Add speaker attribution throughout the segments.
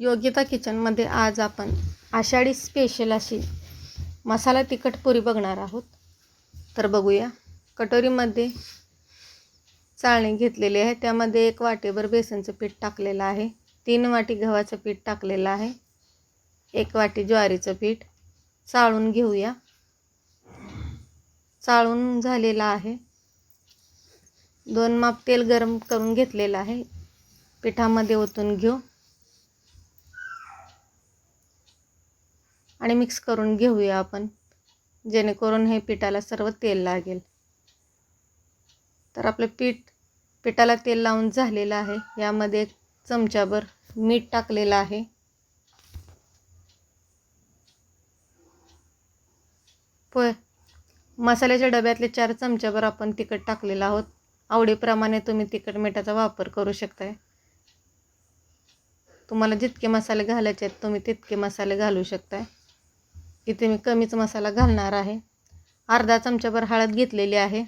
Speaker 1: योग्यता किचनमध्ये आज आपण आषाढी स्पेशल अशी मसाला तिखट पुरी बघणार आहोत. तर बघूया. कटोरीमध्ये चाळणी घेतलेली आहे. त्यामध्ये एक वाटीभर बेसनचं पीठ टाकलेलं आहे. तीन वाटी गव्हाचं पीठ टाकलेलं आहे. एक वाटी ज्वारीचं पीठ. चाळून घेऊया. चाळून झालेलं आहे. दोन माप तेल गरम करून घेतलेलं आहे. पिठामध्ये ओतून घेऊ. आणि मिक्स करून घेऊया आपण. जेणेकरून हे पिठाला सर्व तेल लागेल. तर आपलं पीठ पिठाला तेल लावून झालेलं आहे. यामध्ये एक चमचाभर मीठ टाकलेलं आहे. प मसाल्याच्या डब्यातले चार चमच्याभर आपण तिखट टाकलेलं आहोत. आवडीप्रमाणे तुम्ही तिखट मिठाचा वापर करू शकताय. तुम्हाला जितके मसाले घालायचे आहेत तुम्ही तितके मसाले घालू शकताय. इथे मी कमीच मसाला घालणार आहे. अर्धा चमच्याभर हळद घेतलेली आहे.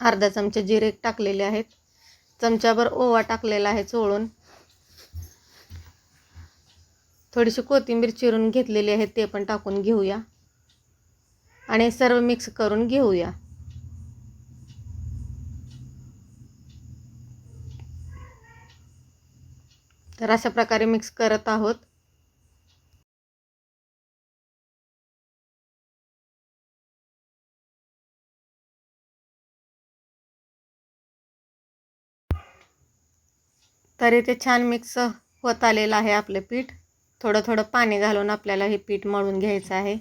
Speaker 1: अर्धा चमचा जिरे टाकलेले आहेत. चमच्याभर ओवा टाकलेला आहे चोळून. थोडीशी कोथिंबीर चिरून घेतलेली आहे ते पण टाकून घेऊया. आणि सर्व मिक्स करून घेऊया. तर अशा प्रकारे मिक्स करत आहोत. तरी ते छान मिक्स होत आलेलं आहे आपलं पीठ. थोडं थोडं पाणी घालून आपल्याला हे पीठ मळून घ्यायचं आहे.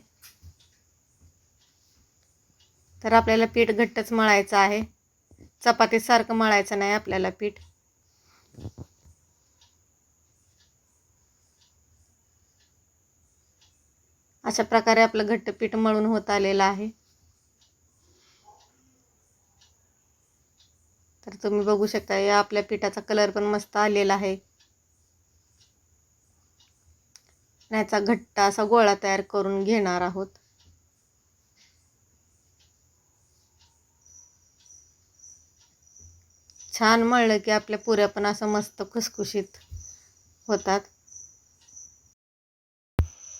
Speaker 1: तर आपल्याला पीठ घट्टच मळायचं आहे. चपातीसारखं मळायचं नाही आपल्याला पीठ. अशा प्रकारे आपलं घट्ट पीठ मळून होत आलेलं आहे. तर तुम्ही बघू शकता या आपल्या पिठाचा कलर पण मस्त आलेला आहे. याचा घट्ट असा गोळा तयार करून घेणार आहोत. छान मळलं की आपल्या पुऱ्या पण असं मस्त खुसखुशीत होतात.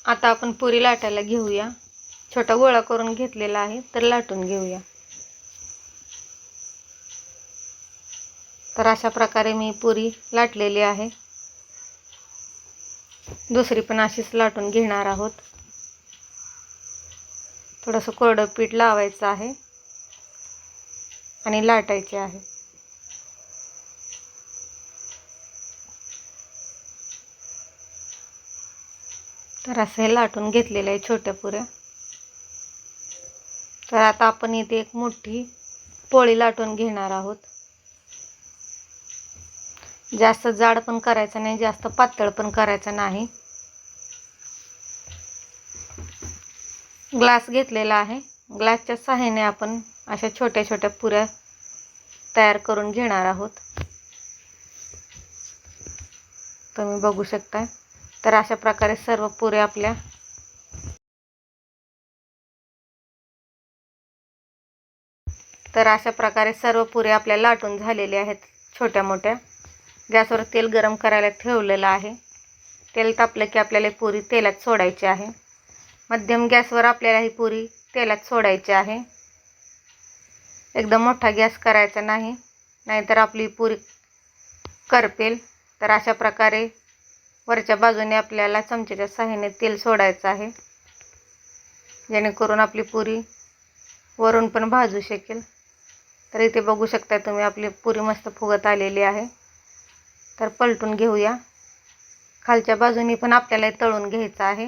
Speaker 1: आता आपण पुरी लाटायला घेऊया. छोटा गोळा करून घेतलेला आहे तर लाटून घेऊया. तर अशा प्रकारे मी पुरी लाटलेली आहे. दुसरी पण अशीच लाटून घेणार आहोत. थोडंसं कोरडं पीठ लावायचं आहे आणि लाटायचे आहे. तर असं हे लाटून घेतलेलं आहे छोट्या पुऱ्या. तर आता आपण इथे एक मोठी पोळी लाटून घेणार आहोत. जास्त जाड पण करायचं नाही जास्त पातळ पण करायचं नाही. ग्लास घेतलेला आहे. ग्लासच्या सहाय्याने आपण अशा छोट्या छोट्या पुऱ्या तयार करून घेणार आहोत. तुम्ही बघू शकता. तर अशा प्रकारे सर्व पुऱ्या आपल्या तर अशा प्रकारे सर्व पुऱ्या आपल्या लाटून झालेल्या आहेत छोट्या मोठ्या. गॅसवर तेल गरम करायला ठेवलेलं आहे. तेल तापलं की आपल्याला पुरी तेलात सोडायची आहे. मध्यम गॅसवर आपल्याला ही पुरी तेलात सोडायची आहे. एकदम मोठा गॅस करायचा नाही. नाहीतर आपली पुरी करपेल. तर अशा प्रकारे वरच्या बाजूने आपल्याला चमच्याच्या साह्याने तेल सोडायचं आहे. जेणेकरून आपली पुरी वरून पण भाजू शकेल. तर इथे बघू शकता तुम्ही आपली पुरी मस्त फुगत आलेली आहे. तर पलटून घेऊया. खालच्या बाजूनी पण आपल्याला तळून घ्यायचं आहे.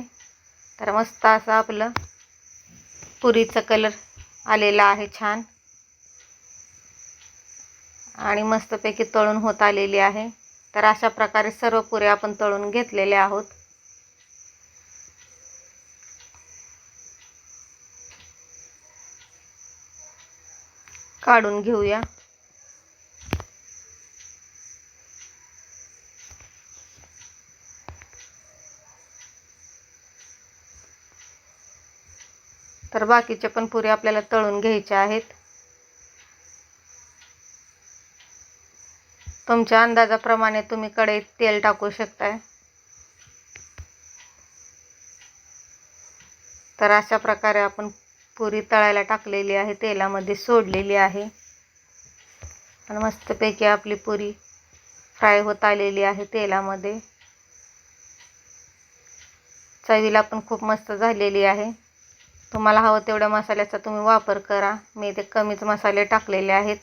Speaker 1: तर मस्त असं आपलं पुरीचं कलर आलेला आहे छान. आणि मस्तपैकी तळून होत आलेली आहे. तर अशा प्रकारे सर्व पुऱ्या आपण तळून घेतलेल्या आहोत. काढून घेऊया. तर बाकीचे पण पुरे आपल्याला तळून घ्यायचे आहेत. तुमच्या अंदाजाप्रमाणे तुम्ही कढईत तेल टाकू शकताय. तर अशा प्रकारे आपण पुरी तळायला टाकलेली आहे तेलामध्ये सोडलेली आहे. आणि मस्तपैकी आपली पुरी फ्राय होत आलेली आहे तेलामध्ये. चवीला पण खूप मस्त झालेली आहे. तुम्हाला हवं तेवढ्या मसाल्याचा तुम्ही वापर करा. मी इथे कमीच मसाले टाकलेले आहेत.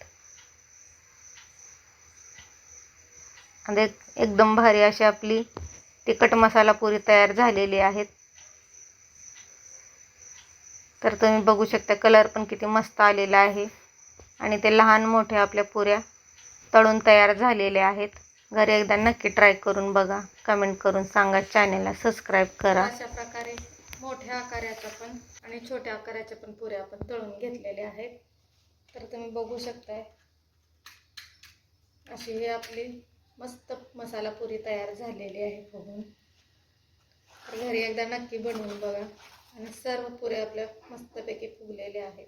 Speaker 1: आणि एकदम भारी अशी आपली तिखट मसाला पुरी तयार झालेली आहेत. तर तुम्ही बघू शकता कलर पण किती मस्त आलेला आहे. आणि ते लहान मोठ्या आपल्या पुऱ्या तळून तयार झालेल्या आहेत. घरी एकदा नक्की ट्राय करून बघा. कमेंट करून सांगा. चॅनेलला सबस्क्राईब करा. अशा प्रकारे मोठ्या आकाराच्या पण आणि छोट्या आकाराच्या पण पुऱ्या आपण तळून घेतलेल्या आहेत. तर तुम्ही बघू शकताय. अशी ही आपली मस्त मसाला पुरी तयार झालेली आहे बघून. तर घरी एकदा नक्की बनवून बघा. आणि सर्व पुऱ्या आपल्या मस्तपैकी फुगलेल्या आहेत.